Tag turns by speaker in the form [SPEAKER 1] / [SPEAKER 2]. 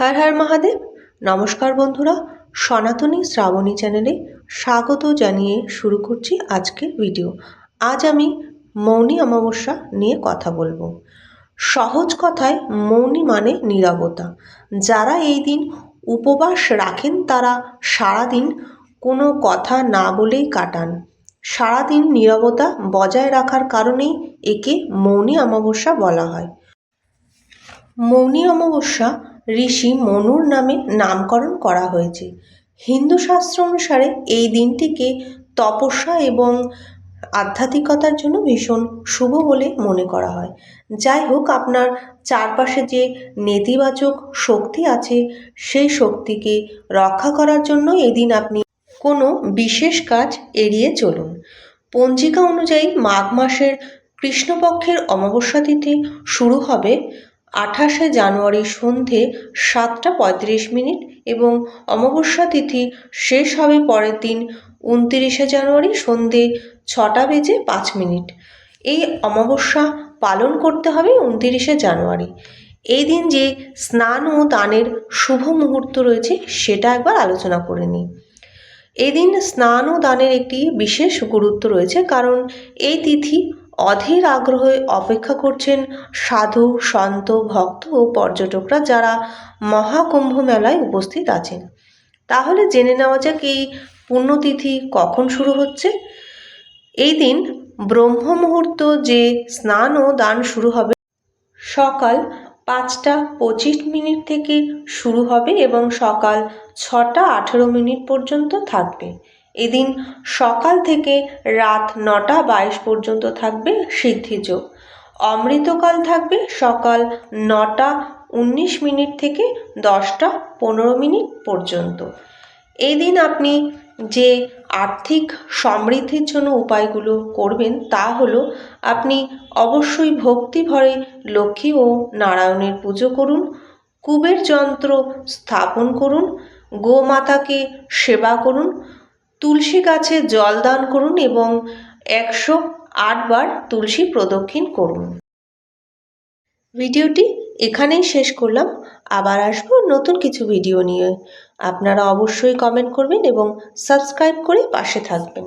[SPEAKER 1] হর হর মহাদেব। নমস্কার বন্ধুরা, সনাতনী শ্রাবণী চ্যানেলে স্বাগত জানিয়ে শুরু করছি আজকের ভিডিও। আজ আমি মৌনী অমাবস্যা নিয়ে কথা বলব। সহজ কথায়, মৌনী মানে নীরবতা। যারা এই দিন উপবাস রাখেন, তারা সারাদিন কোনো কথা না বলেই কাটান। সারাদিন নীরবতা বজায় রাখার কারণেই একে মৌনী অমাবস্যা বলা হয়। মৌনী অমাবস্যা ঋষি মনুর নামে নামকরণ করা হয়েছে। হিন্দু শাস্ত্র অনুসারে এই দিনটিকে তপস্যা এবং আধ্যাত্মিকতার জন্য ভীষণ শুভ বলে মনে করা হয়। যাই হোক, আপনার চারপাশে যে নেতিবাচক শক্তি আছে, সেই শক্তিকে রক্ষা করার জন্য এদিন আপনি কোনো বিশেষ কাজ এড়িয়ে চলুন। পঞ্জিকা অনুযায়ী মাঘ মাসের কৃষ্ণপক্ষের অমাবস্যা তিথি শুরু হবে। আঠাশে জানুয়ারি সন্ধে সাতটা পঁয়ত্রিশ মিনিট এবং অমাবস্যা তিথি শেষ হবে পরের দিন উনতিরিশে জানুয়ারি সন্ধে ছটা বেজে পাঁচ মিনিট। এই অমাবস্যা পালন করতে হবে উনতিরিশে জানুয়ারি। এই দিন যে স্নান ও দানের শুভ মুহূর্ত রয়েছে সেটা একবার আলোচনা করে নিই। এদিন স্নান ও দানের একটি বিশেষ গুরুত্ব রয়েছে কারণ এই তিথি অধীর আগ্রহে অপেক্ষা করছেন সাধু, সন্ত, ভক্ত ও পর্যটকরা যারা মহাকুম্ভ মেলায় উপস্থিত আছেন। তাহলে জেনে নেওয়া যাক এই পুণ্যতিথি কখন শুরু হচ্ছে? এই দিন ব্রহ্ম মুহূর্ত যে স্নান ও দান শুরু হবে সকাল পাঁচটা পঁচিশ মিনিট থেকে শুরু হবে এবং সকাল ছটা আঠেরো মিনিট পর্যন্ত থাকবে। এদিন সকাল থেকে রাত নটা বাইশ পর্যন্ত থাকবে সিদ্ধিযোগ অমৃতকাল থাকবে সকাল নটা উনিশ মিনিট থেকে দশটা পনেরো মিনিট পর্যন্ত। এই দিন আপনি যে আর্থিক সমৃদ্ধির জন্য উপায়গুলো করবেন তা হলো আপনি অবশ্যই ভক্তি ভরে লক্ষ্মী ও নারায়ণের পুজো করুন, কুবের যন্ত্র স্থাপন করুন, গোমাতাকে সেবা করুন তুলসী গাছে জল দান করুন এবং একশো আটবার তুলসী প্রদক্ষিণ করুন। ভিডিওটি এখানেই শেষ করলাম। আবার আসব নতুন কিছু ভিডিও নিয়ে। আপনারা অবশ্যই কমেন্ট করবেন এবং সাবস্ক্রাইব করে পাশে থাকবেন।